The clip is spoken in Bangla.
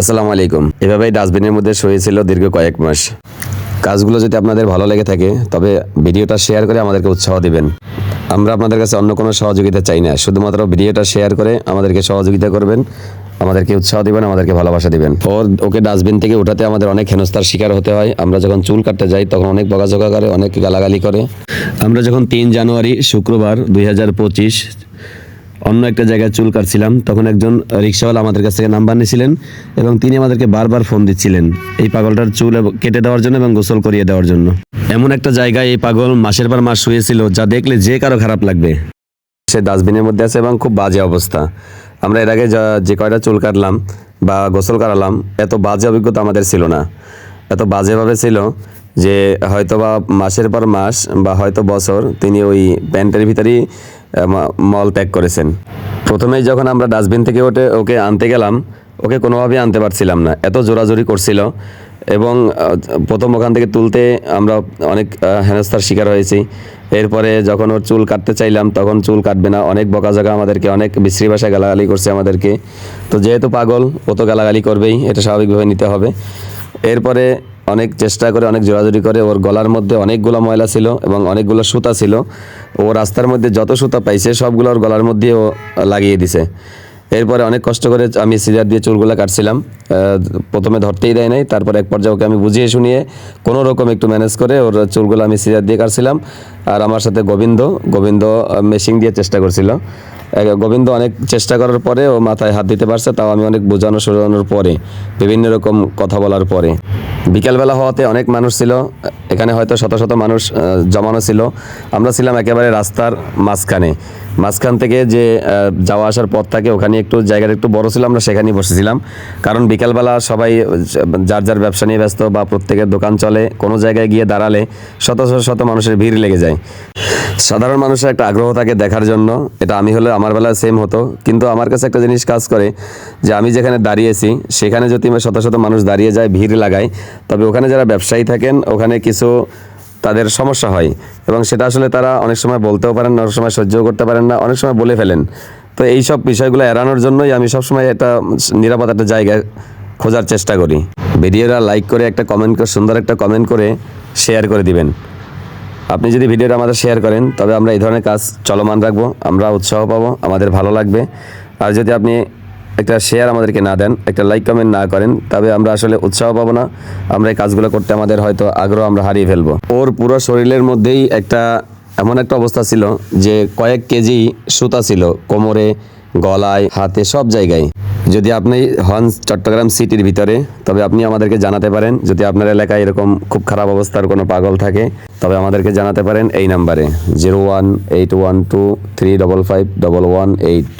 আসসালামু আলাইকুম। এভাবেই ডাস্টবিনের মধ্যে শুয়েছিল দীর্ঘ কয়েক মাস। কাজগুলো যদি আপনাদের ভালো লেগে থাকে, তবে ভিডিওটা শেয়ার করে আমাদেরকে উৎসাহ দিবেন। আমরা আপনাদের কাছে অন্য কোনো সহযোগিতা চাই না, শুধুমাত্র ভিডিওটা শেয়ার করে আমাদেরকে সহযোগিতা করবেন, আমাদেরকে উৎসাহ দিবেন, আমাদেরকে ভালোবাসা দিবেন। ওর, ওকে ডাস্টবিন থেকে উঠাতে আমাদের অনেক হেনস্থার শিকার হতে হয়। আমরা যখন চুল কাটতে যাই, তখন অনেক বকাঝকা করে, অনেক গালাগালি করে। আমরা যখন তিন জানুয়ারি, শুক্রবার দুই হাজার পঁচিশ অন্য একটা জায়গায় চুল কাটছিলাম, তখন একজন রিক্সাওয়ালা আমাদের কাছ থেকে নাম্বার নিয়েছিলেন এবং তিনি আমাদেরকে বারবার ফোন দিচ্ছিলেন এই পাগলটার চুল কেটে দেওয়ার জন্য এবং গোসল করিয়ে দেওয়ার জন্য। এমন একটা জায়গায় এই পাগল মাসের পর মাস শুয়েছিল, যা দেখলে যে কারও খারাপ লাগবে। সে ডাস্টবিনের মধ্যে আছে এবং খুব বাজে অবস্থা। আমরা এর আগে যা- কয়টা চুল কাটলাম বা গোসল করালাম, এত বাজে অভিজ্ঞতা আমাদের ছিল না। এত বাজেভাবে ছিল যে হয়তো বা মাসের পর মাস বা হয়তো বছর তিনি ওই প্যান্টের ভিতরেই মল ত্যাগ করেছেন। প্রথমেই যখন আমরা ডাস্টবিন থেকে ওঠে ওকে আনতে গেলাম, ওকে কোনোভাবেই আনতে পারছিলাম না। এত জোরাজোরি করছিল এবং প্রথম ওখান থেকে তুলতে আমরা অনেক হেনস্থার শিকার হয়েছি। এরপরে যখন ওর চুল কাটতে চাইলাম, তখন চুল কাটবে না। অনেক বকাঝকা আমাদেরকে, অনেক বিশ্রী ভাষায় গালাগালি করছে আমাদেরকে। তো যেহেতু পাগল, ও তো গালাগালি করবেই, এটা স্বাভাবিকভাবে নিতে হবে। এরপরে অনেক চেষ্টা করে, অনেক জোরাজোরি করে। ওর গলার মধ্যে অনেকগুলো ময়লা ছিল এবং অনেকগুলো সুতা ছিল। ও রাস্তার মধ্যে যত সুতা পাইছে, সবগুলো ওর গলার মধ্যে ও লাগিয়ে দিছে। এরপরে অনেক কষ্ট করে আমি সিজার দিয়ে চুলগুলো কাটছিলাম। প্রথমে ধরতেই দেয় নাই, তারপর এক পর্যায়ে ওকে আমি বুঝিয়ে শুনিয়ে কোনো রকম একটু ম্যানেজ করে ওর চুলগুলো আমি সিজার দিয়ে কাটছিলাম। আর আমার সাথে গোবিন্দ গোবিন্দ মেশিং দিয়ে চেষ্টা করছিল। গোবিন্দ অনেক চেষ্টা করার পরে ও মাথায় হাত দিতে পারছে, তাও আমি অনেক বোঝানো শোনানোর পরে, বিভিন্ন রকম কথা বলার পরে। বিকেলবেলা হওয়াতে অনেক মানুষ ছিল, এখানে হয়তো শত শত মানুষ জমানো ছিল। আমরা ছিলাম একেবারে রাস্তার মাঝখানে। মাঝখান থেকে যে যাওয়া আসার পথ থাকে, ওখানে একটু জায়গাটা একটু বড় ছিল, আমরা সেখানেই বসেছিলাম। কারণ বিকালবেলা সবাই যার যার ব্যবসা নিয়ে ব্যস্ত বা প্রত্যেকের দোকান চলে, কোনো জায়গায় গিয়ে দাঁড়ালে শত শত মানুষের ভিড় লেগে যায়। সাধারণ মানুষের একটা আগ্রহ থাকে দেখার জন্য। এটা আমি হলে আমার বেলা সেম হতো। কিন্তু আমার কাছে একটা জিনিস কাজ করে যে আমি যেখানে দাঁড়িয়েছি, সেখানে যদি শত শত মানুষ দাঁড়িয়ে যায়, ভিড় লাগায়, তবে ওখানে যারা ব্যবসায়ী থাকেন, ওখানে কিছু তাদের সমস্যা হয়। এবং সেটা আসলে তারা অনেক সময় বলতেও পারেন না, অনেক সময় সহ্যও করতে পারেন না, অনেক সময় বলে ফেলেন। তো এই সব বিষয়গুলো এড়ানোর জন্যই আমি সবসময় একটা নিরাপদ একটা জায়গায় খোঁজার চেষ্টা করি। ভিডিওটা লাইক করে একটা কমেন্ট করে সুন্দর একটা কমেন্ট করে শেয়ার করে দিবেন। আপনি যদি ভিডিওটা আমাদের শেয়ার করেন, তবে আমরা এই ধরনের কাজ চলমান রাখব, আমরা উৎসাহ পাবো, আমাদের ভালো লাগবে। আর যদি আপনি একটা শেয়ার আমাদেরকে না দেন, একটা লাইক কমেন্ট না করেন, তবে আমরা আসলে উৎসাহ পাবো না। আমরা এই কাজগুলো করতে আমাদের হয়তো আগ্রহ আমরা হারিয়ে ফেলব। ওর পুরো শরীরের মধ্যেই একটা এমন একটা অবস্থা ছিল যে কয়েক কেজি সুতা ছিল, কোমরে, গলায়, হাতে, সব জায়গায়। যদি আপনি হন চট্টগ্রাম সিটির ভিতরে, তবে আপনি আমাদেরকে জানাতে পারেন। যদি আপনার এলাকায় এরকম খুব খারাপ অবস্থার কোনো পাগল থাকে, তবে আমাদেরকে জানাতে পারেন এই নাম্বারে। Zero one eight one two three double five double one eight.